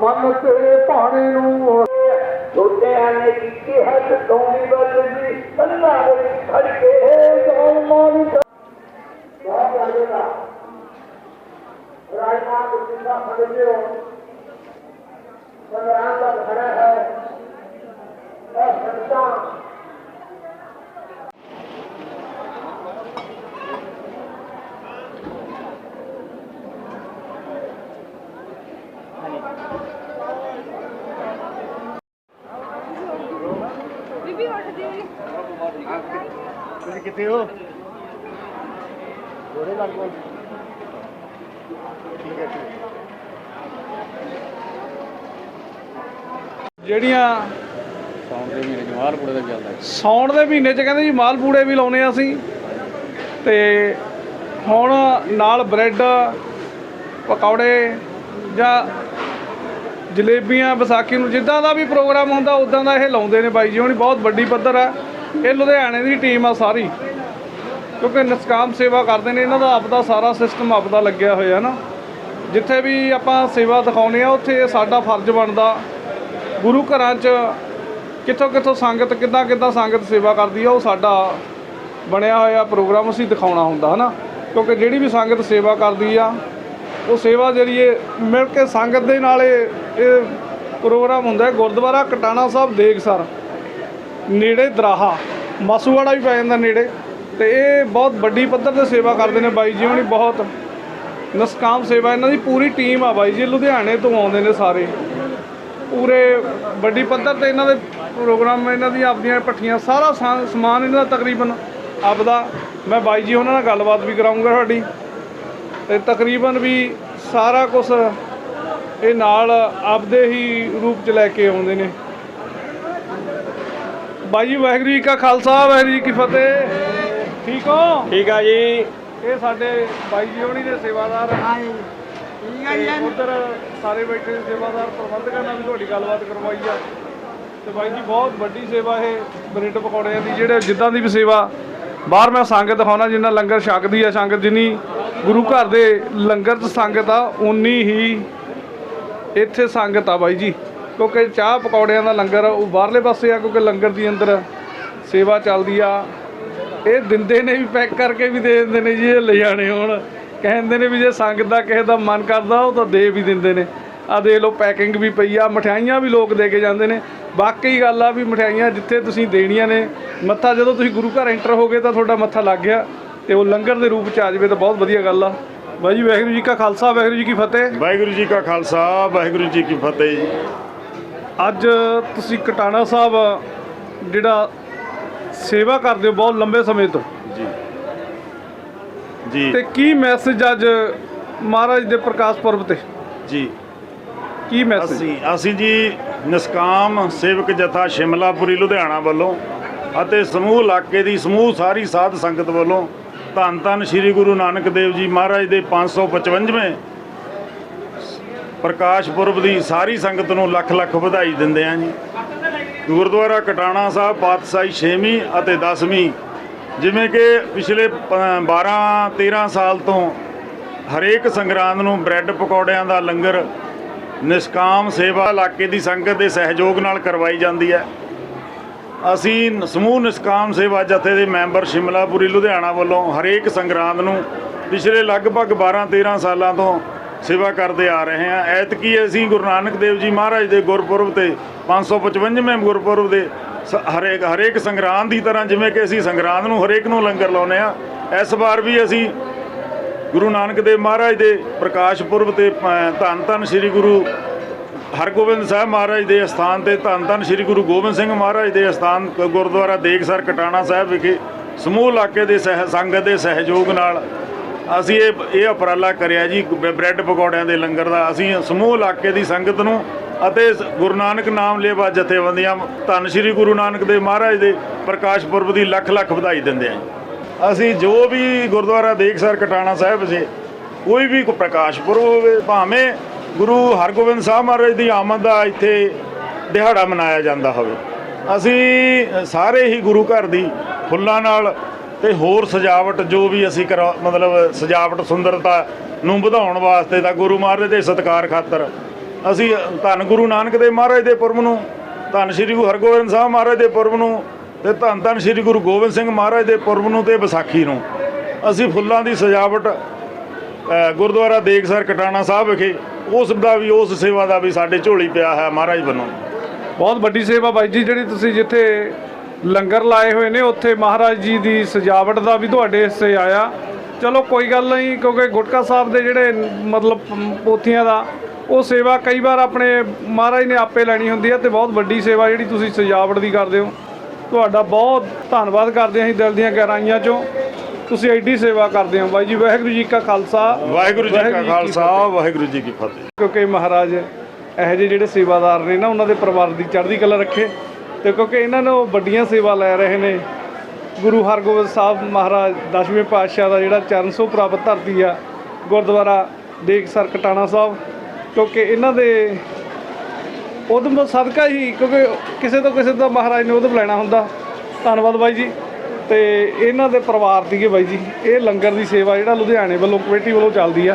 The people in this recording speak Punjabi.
ਪਾਦਸ਼ਾਹ ਮਨ ਤੇਰੇ ਭਾਣੇ ਨੂੰ ਛੋਟਿਆਂ ਨੇ ਕੀਤੀ ਹੱਥ ਤੋਣੀ ਵੱਲ ਜੀ ਕੰਨਾ ਵਿੱਚ ਖੜ ਕੇ ਜਵਾਨ ਮਾਨ ਬਹੁਤ ਲੱਗਦਾ ਰਾਜਮਾਨ ਤੁਸੀਂ ਦਾ ਹੋ ਸੰਗਰਾਮ ਦਾ ਖੜਾ ਹੈ। ਇਹ ਸੰਤਾਂ ਕਿੱਥੇ ਹੋ ਗੋਰੇ ਗੱਲ ਕੋਲ ਠੀਕ ਹੈ ਠੀਕ ਜਿਹੜੀਆਂ ਸੌਣ ਦੇ ਮਹੀਨੇ ਜਮਾਲ ਪੁੜੇ ਦਾ ਚੱਲਦਾ। ਸੌਣ ਦੇ ਮਹੀਨੇ 'ਚ ਕਹਿੰਦੇ ਜੀ ਮਾਲਪੂੜੇ ਵੀ ਲਾਉਨੇ ਆ ਅਸੀਂ। ਤੇ ਹੁਣ ਨਾਲ ਬ੍ਰੈਡ ਪਕੌੜੇ ਜਾਂ ਜਲੇਬੀਆਂ ਵਿਸਾਖੀ ਨੂੰ ਜਿੱਦਾਂ ਦਾ ਵੀ ਪ੍ਰੋਗਰਾਮ ਹੁੰਦਾ ਉਦਾਂ ਦਾ ਇਹ ਲਾਉਂਦੇ ਨੇ ਬਾਈ ਜੀ। ਹੁਣੀ ਬਹੁਤ ਵੱਡੀ ਪੱਧਰ ਆ ਇਹ ਲੁਧਿਆਣੇ ਦੀ ਟੀਮ ਆ ਸਾਰੀ। ਕਿਉਂਕਿ ਨਿਸਕਾਮ ਸੇਵਾ ਕਰਦੇ ਨੇ, ਇਹਨਾਂ ਦਾ ਆਪਦਾ ਸਾਰਾ ਸਿਸਟਮ ਆਪਦਾ ਲੱਗਿਆ ਹੋਇਆ ਹੈ ਨਾ। ਜਿੱਥੇ ਵੀ ਆਪਾਂ ਸੇਵਾ ਦਿਖਾਉਨੇ ਆ, ਉੱਥੇ ਸਾਡਾ ਫਰਜ਼ ਬਣਦਾ। ਗੁਰੂ ਘਰਾਂ 'ਚ ਕਿੱਥੋਂ ਕਿੱਥੋਂ ਸੰਗਤ ਕਿੱਦਾਂ ਕਿੱਦਾਂ ਸੰਗਤ ਸੇਵਾ ਕਰਦੀ ਆ, ਉਹ ਸਾਡਾ ਬਣਿਆ ਹੋਇਆ ਪ੍ਰੋਗਰਾਮ ਅਸੀਂ ਦਿਖਾਉਣਾ ਹੁੰਦਾ, ਹਨਾ। ਕਿਉਂਕਿ ਜਿਹੜੀ ਵੀ ਸੰਗਤ ਸੇਵਾ ਕਰਦੀ ਆ, ਉਹ ਸੇਵਾ ਜਰੀਏ ਮਿਲ ਕੇ ਸੰਗਤ ਦੇ ਨਾਲ ਇਹ ਇਹ ਪ੍ਰੋਗਰਾਮ ਹੁੰਦਾ ਗੁਰਦੁਆਰਾ ਕਟਾਣਾ ਸਾਹਿਬ ਦੇਗ ਸਰ। ਨੇੜੇ ਦਰਾਹਾ, ਮਾਸੂਵਾੜਾ ਵੀ ਪੈ ਜਾਂਦਾ ਨੇੜੇ, ਤੇ ਇਹ ਬਹੁਤ ਵੱਡੀ ਪੱਧਰ ਤੇ ਸੇਵਾ ਕਰਦੇ ਨੇ ਬਾਈ ਜੀ ਹੁਣੀ ਬਹੁਤ ਨਸਕਾਮ ਸੇਵਾ, ਇਹਨਾਂ ਦੀ ਪੂਰੀ ਟੀਮ ਆ ਬਾਈ ਜੀ ਲੁਧਿਆਣੇ ਤੋਂ ਆਉਂਦੇ ਨੇ ਸਾਰੇ। ਪੂਰੇ ਵੱਡੀ ਪੱਧਰ ਤੇ ਇਹਨਾਂ ਦੇ ਪ੍ਰੋਗਰਾਮ, ਇਹਨਾਂ ਦੀਆਂ ਆਪਦੀਆਂ ਪੱਠੀਆਂ, ਸਾਰਾ ਸਮਾਨ ਇਹਨਾਂ ਦਾ ਤਕਰੀਬਨ ਆਪਦਾ। ਮੈਂ ਬਾਈ ਜੀ ਉਹਨਾਂ ਨਾਲ ਗੱਲਬਾਤ ਵੀ ਕਰਾਉਂਗਾ ਤੁਹਾਡੀ ਤੇ ਤਕਰੀਬਨ ਵੀ ਸਾਰਾ ਕੁਝ ਇਹ ਨਾਲ ਆਪਦੇ ਹੀ ਰੂਪ ਚ ਲੈ ਕੇ ਆਉਂਦੇ ਨੇ। ਬਾਈ ਜੀ ਵਾਹਿਗੁਰੂ ਜੀ ਕਾ ਖਾਲਸਾ ਵਾਹਿਗੁਰੂ ਜੀ ਕੀ ਫਤਿਹ। ਠੀਕ ਹੋ? ਠੀਕ ਆ ਜੀ। ਇਹ ਸਾਡੇ ਬਾਈ ਜੀ ਹੋਣੀ ਦੇ ਸੇਵਾਦਾਰ। ਤੇ ਉੱਧਰ ਸਾਰੇ ਬੈਠੇ ਨੇ ਸੇਵਾਦਾਰ ਪ੍ਰਬੰਧਕਾਂ ਨਾਲ ਵੀ ਤੁਹਾਡੀ ਗੱਲਬਾਤ ਕਰਵਾਈ ਆ। ਤੇ ਬਾਈ ਜੀ ਬਹੁਤ ਵੱਡੀ ਸੇਵਾ ਇਹ ਬ੍ਰੈਡ ਪਕੌੜਿਆਂ ਦੀ ਜਿਹੜੇ ਜਿੱਦਾਂ ਦੀ ਵੀ ਸੇਵਾ। ਬਾਹਰ ਮੈਂ ਸੰਗਤ ਦਿਖਾਉਣਾ ਜਿੰਨਾ ਲੰਗਰ ਛਕਦੀ ਆ ਸੰਗਤ ਜਿੰਨੀ ਗੁਰੂ ਘਰ ਦੇ ਲੰਗਰ 'ਚ ਸੰਗਤ ਆ ਉਨੀ ਹੀ ਇੱਥੇ ਸੰਗਤ ਆ ਬਾਈ ਜੀ। ਕਿਉਂਕਿ ਚਾਹ ਪਕੌੜਿਆਂ ਦਾ ਲੰਗਰ ਉਹ ਬਾਹਰਲੇ ਪਾਸੇ ਆ, ਕਿਉਂਕਿ ਲੰਗਰ ਦੀ ਅੰਦਰ ਸੇਵਾ ਚੱਲਦੀ ਆ। ਇਹ ਦਿੰਦੇ ਨੇ ਵੀ ਪੈਕ ਕਰਕੇ ਵੀ ਦੇ ਦਿੰਦੇ ਨੇ ਜੀ, ਇਹ ਲੈ ਜਾਣੇ ਹੁਣ। ਕਹਿੰਦੇ ਨੇ ਵੀ ਜੇ ਸੰਗਤ ਦਾ ਕਿਸੇ ਦਾ ਮਨ ਕਰਦਾ, ਉਹ ਤਾਂ ਦੇ ਵੀ ਦਿੰਦੇ ਨੇ। ਆ ਦੇਖ ਲਓ ਪੈਕਿੰਗ ਵੀ ਪਈ ਆ, ਮਠਿਆਈਆਂ ਵੀ ਲੋਕ ਦੇ ਕੇ ਜਾਂਦੇ ਨੇ। ਬਾਕੀ ਗੱਲ ਆ ਵੀ ਮਠਿਆਈਆਂ ਜਿੱਥੇ ਤੁਸੀਂ ਦੇਣੀਆਂ ਨੇ, ਮੱਥਾ ਜਦੋਂ ਤੁਸੀਂ ਗੁਰੂ ਘਰ ਐਂਟਰ ਹੋਗੇ ਤਾਂ ਤੁਹਾਡਾ ਮੱਥਾ ਲੱਗ ਗਿਆ। ਤੇ ਉਹ ਲੰਗਰ ਦੇ ਰੂਪ ਚ ਆ ਜਾਵੇ ਤਾਂ ਬਹੁਤ ਵਧੀਆ ਗੱਲ ਆ। ਬਾਈ ਜੀ, ਵਾਹਿਗੁਰੂ ਜੀ ਕਾ ਖਾਲਸਾ, ਵਾਹਿਗੁਰੂ ਜੀ ਕੀ ਫਤਿਹ। ਵਾਹਿਗੁਰੂ ਜੀ ਕਾ ਖਾਲਸਾ, ਵਾਹਿਗੁਰੂ ਜੀ ਕੀ ਫਤਿਹ ਅੱਜ ਤੁਸੀਂ ਕਟਾਣਾ ਸਾਹਿਬ ਜਿਹੜਾ ਸੇਵਾ ਕਰਦੇ ਹੋ ਬਹੁਤ ਲੰਬੇ ਸਮੇਂ ਤੋਂ। ਜੀ। ਜੀ। ਤੇ ਕੀ ਮੈਸੇਜ ਅੱਜ ਮਹਾਰਾਜ ਦੇ ਪ੍ਰਕਾਸ਼ ਪੁਰਬ ਤੇ? ਜੀ। ਕੀ ਮੈਸੇਜ ਅਸੀਂ ਅਸੀਂ ਜੀ ਨਿਸਕਾਮ ਸੇਵਕ ਜਥਾ ਸ਼ਿਮਲਾਪੁਰੀ ਲੁਧਿਆਣਾ ਵੱਲੋਂ ਅਤੇ ਸਮੂਹ ਇਲਾਕੇ ਦੀ ਸਮੂਹ ਸਾਰੀ ਸਾਧ ਸੰਗਤ ਵੱਲੋਂ ਧੰਨ ਧੰਨ ਸ੍ਰੀ ਗੁਰੂ ਨਾਨਕ ਦੇਵ ਜੀ ਮਹਾਰਾਜ ਦੇ 555ਵੇਂ ਪ੍ਰਕਾਸ਼ ਪੁਰਬ ਦੀ ਸਾਰੀ ਸੰਗਤ ਨੂੰ ਲੱਖ ਲੱਖ ਵਧਾਈ ਦਿੰਦੇ ਆਂ ਜੀ। ਗੁਰਦੁਆਰਾ ਕਟਾਣਾ ਸਾਹਿਬ ਪਾਤਸ਼ਾਹੀ 6ਵੀਂ ਅਤੇ 10ਵੀਂ ਜਿਵੇਂ ਕਿ ਪਿਛਲੇ 12 13 ਸਾਲ ਤੋਂ ਹਰੇਕ ਸੰਗਰਾਂਦ ਨੂੰ ਬ੍ਰੈਡ ਪਕੌੜਿਆਂ ਦਾ ਲੰਗਰ, ਨਿਸ਼ਕਾਮ ਸੇਵਾ ਇਲਾਕੇ ਦੀ ਸੰਗਤ ਦੇ ਸਹਿਯੋਗ ਨਾਲ ਕਰਵਾਈ ਜਾਂਦੀ ਹੈ। ਅਸੀਂ ਸਮੂਹ ਨਿਸ਼ਕਾਮ ਸੇਵਾ ਜਥੇ ਦੇ ਮੈਂਬਰ ਸ਼ਿਮਲਾਪੁਰੀ ਲੁਧਿਆਣਾ ਵੱਲੋਂ ਹਰੇਕ ਸੰਗਰਾਂਦ ਨੂੰ ਪਿਛਲੇ ਲਗਭਗ 12 13 ਸਾਲਾਂ ਤੋਂ ਸੇਵਾ ਕਰਦੇ ਆ ਰਹੇ ਹਾਂ। ਐਤਕੀ ਅਸੀਂ ਗੁਰੂ ਨਾਨਕ ਦੇਵ ਜੀ ਮਹਾਰਾਜ ਦੇ ਗੁਰਪੁਰਬ ਤੇ 555ਵੇਂ ਗੁਰਪੁਰਬ ਦੇ ਸ- ਹਰੇਕ ਹਰੇਕ ਸੰਗਰਾਂਦ ਦੀ ਤਰ੍ਹਾਂ ਜਿਵੇਂ ਕਿ ਅਸੀਂ ਸੰਗਰਾਂਦ ਨੂੰ ਹਰੇਕ ਨੂੰ ਲੰਗਰ ਲਾਉਨੇ ਆ ਇਸ ਵਾਰ ਵੀ ਅਸੀਂ ਗੁਰੂ ਨਾਨਕ ਦੇਵ ਮਹਾਰਾਜ ਦੇ ਪ੍ਰਕਾਸ਼ ਪੁਰਬ ਤੇ ਧੰਨ ਧੰਨ ਸ੍ਰੀ ਗੁਰੂ ਹਰਗੋਬਿੰਦ ਸਾਹਿਬ ਮਹਾਰਾਜ ਦੇ ਅਸਥਾਨ ਤੇ ਧੰਨ ਧੰਨ ਸ੍ਰੀ ਗੁਰੂ ਗੋਬਿੰਦ ਸਿੰਘ ਮਹਾਰਾਜ ਦੇ ਅਸਥਾਨ ਕ- ਗੁਰਦੁਆਰਾ ਦੇਖਸਰ ਕਟਾਣਾ ਸਾਹਿਬ ਵਿਖੇ ਸਮੂਹ ਇਲਾਕੇ ਦੇ ਸਹਿ ਸੰਗਤ ਦੇ ਸਹਿਯੋਗ ਨਾਲ ਅਸੀਂ ਇਹ ਇਹ ਉਪਰਾਲਾ ਕਰਿਆ ਜੀ, ਬ- ਬ੍ਰੈਡ ਪਕੌੜਿਆਂ ਦੇ ਲੰਗਰ ਦਾ ਅਸੀਂ ਸਮੂਹ ਇਲਾਕੇ ਦੀ ਸੰਗਤ ਨੂੰ ਅਤੇ ਗੁਰੂ ਨਾਨਕ ਨਾਮ ਲੇਵਾ ਜਥੇਬੰਦੀਆਂ, ਧੰਨ ਸ੍ਰੀ ਗੁਰੂ ਨਾਨਕ ਦੇਵ ਮਹਾਰਾਜ ਦੇ ਪ੍ਰਕਾਸ਼ ਪੁਰਬ ਦੀ ਲੱਖ ਲੱਖ ਵਧਾਈ ਦਿੰਦੇ ਹਾਂ ਜੀ। ਅਸੀਂ ਜੋ ਵੀ ਗੁਰਦੁਆਰਾ ਦੇਖਸਰ ਕਟਾਣਾ ਸਾਹਿਬ ਵਿਖੇ ਕੋਈ ਵੀ ਕੋ ਪ੍ਰਕਾਸ਼ ਪੁਰਬ ਹੋਵੇ, ਭਾਵੇਂ ਗੁਰੂ ਹਰਗੋਬਿੰਦ ਸਾਹਿਬ ਮਹਾਰਾਜ ਦੀ ਆਮਦ ਦਾ ਇੱਥੇ ਦਿਹਾੜਾ ਮਨਾਇਆ ਜਾਂਦਾ ਹੋਵੇ ਅਸੀਂ ਸਾਰੇ ਹੀ ਗੁਰੂ ਘਰ ਦੀ ਫੁੱਲਾਂ ਨਾਲ ਤੇ ਹੋਰ ਸਜਾਵਟ ਜੋ ਵੀ ਅਸੀਂ ਕਰਾ ਮਤਲਬ ਸਜਾਵਟ ਸੁੰਦਰਤਾ ਨੂੰ ਵਧਾਉਣ ਵਾਸਤੇ ਤਾਂ ਗੁਰੂ ਮਹਾਰਾਜ ਦੇ ਸਤਿਕਾਰ ਖਾਤਰ ਅਸੀਂ ਧੰਨ ਗੁਰੂ ਨਾਨਕ ਦੇਵ ਮਹਾਰਾਜ ਦੇ ਪੁਰਬ ਨੂੰ ਧੰਨ ਸ੍ਰੀ ਗੁਰੂ ਹਰਗੋਬਿੰਦ ਸਾਹਿਬ ਮਹਾਰਾਜ ਦੇ ਪੁਰਬ ਨੂੰ ਤੇ ਧੰਨ ਧੰਨ ਸ੍ਰੀ ਗੁਰੂ ਗੋਬਿੰਦ ਸਿੰਘ ਮਹਾਰਾਜ ਦੇ ਪੁਰਬ ਨੂੰ ਤੇ ਵਿਸਾਖੀ ਨੂੰ। ਅਸੀਂ ਫੁੱਲਾਂ ਦੀ ਸਜਾਵਟ ਅ, ਗੁਰਦੁਆਰਾ ਦੇਖਸਰ ਕਟਾਣਾ ਸਾਹਿਬ ਵਿਖੇ ਉਸ ਦਾ ਵੀ ਉਸ ਸੇਵਾ ਦਾ ਵੀ ਸਾਡੇ ਝੋਲੀ ਪਿਆ ਹੈ ਮਹਾਰਾਜ ਵੱਲੋਂ। ਬਹੁਤ ਵੱਡੀ ਸੇਵਾ ਬਾਈ ਜੀ ਜਿਹੜੀ ਤੁਸੀਂ ਜਿੱਥੇ ਲੰਗਰ ਲਾਏ ਹੋਏ ਨੇ ਉੱਥੇ ਮਹਾਰਾਜ ਜੀ ਦੀ ਸਜਾਵਟ ਦਾ ਵੀ ਤੁਹਾਡੇ ਹਿੱਸੇ ਆਇਆ। ਚਲੋ ਕੋਈ ਗੱਲ ਨਹੀਂ ਕਿਉਂਕਿ ਗੁਟਕਾ ਸਾਹਿਬ ਦੇ ਜਿਹੜੇ ਮਤਲਬ ਪੋਥੀਆਂ ਦਾ ਉਹ ਸੇਵਾ ਕਈ ਵਾਰ ਆਪਣੇ ਮਹਾਰਾਜ ਨੇ ਆਪੇ ਲੈਣੀ ਹੁੰਦੀ ਹੈ ਤੇ ਬਹੁਤ ਵੱਡੀ ਸੇਵਾ ਜਿਹੜੀ ਤੁਸੀਂ ਸਜਾਵਟ ਦੀ ਕਰਦੇ ਹੋ। ਤੁਹਾਡਾ ਬਹੁਤ ਧੰਨਵਾਦ ਕਰਦੇ ਹਾਂ ਅਸੀਂ ਦਿਲ ਦੀਆਂ ਗਹਿਰਾਈਆਂ ਚੋਂ। ਤੁਸੀਂ ਐਡੀ ਸੇਵਾ ਕਰਦੇ ਹੋ। ਬਾਈ ਜੀ ਵਾਹਿਗੁਰੂ ਜੀ ਕਾ ਖਾਲਸਾ। ਵਾਹਿਗੁਰੂ ਜੀ ਕਾ ਖਾਲਸਾ ਵਾਹਿਗੁਰੂ ਜੀ ਕੀ ਫਤਿਹ। ਕਿਉਂਕਿ ਮਹਾਰਾਜ ਇਹੋ ਜਿਹੇ ਜਿਹੜੇ ਸੇਵਾਦਾਰ ਨੇ ਨਾ ਉਹਨਾਂ ਦੇ ਪਰਿਵਾਰ ਦੀ ਚੜ੍ਹਦੀ ਕਲਾ ਰੱਖੇ। ਤੇ ਕਿਉਂਕਿ ਇਹਨਾਂ ਨੂੰ ਵੱਡੀਆਂ ਸੇਵਾ ਲੈ ਰਹੇ ਨੇ। ਗੁਰੂ ਹਰਗੋਬਿੰਦ ਸਾਹਿਬ ਮਹਾਰਾਜ, ਦਸਵੇਂ ਪਾਤਸ਼ਾਹ ਦਾ ਜਿਹੜਾ ਚਰਨ ਛੋਹ ਪ੍ਰਾਪਤ ਧਰਤੀ ਆ, ਗੁਰਦੁਆਰਾ ਦੇਖਸਰ ਕਟਾਣਾ ਸਾਹਿਬ, ਕਿਉਂਕਿ ਇਹਨਾਂ ਦੇ ਉਦਮ ਸਦਕਾ ਹੀ ਕਿਉਂਕਿ ਕਿਸੇ ਤੋਂ ਕਿਸੇ ਤੋਂ ਮਹਾਰਾਜ ਨੇ ਉਦਮ ਲੈਣਾ ਹੁੰਦਾ। ਧੰਨਵਾਦ ਬਾਈ ਜੀ। ਤੇ ਇਹਨਾਂ ਦੇ ਪਰਿਵਾਰ ਦੀਏ ਬਾਈ ਜੀ, ਇਹ ਲੰਗਰ ਦੀ ਸੇਵਾ ਜਿਹੜਾ ਲੁਧਿਆਣੇ ਵੱਲੋਂ ਕਮੇਟੀ ਵੱਲੋਂ ਚੱਲਦੀ ਆ।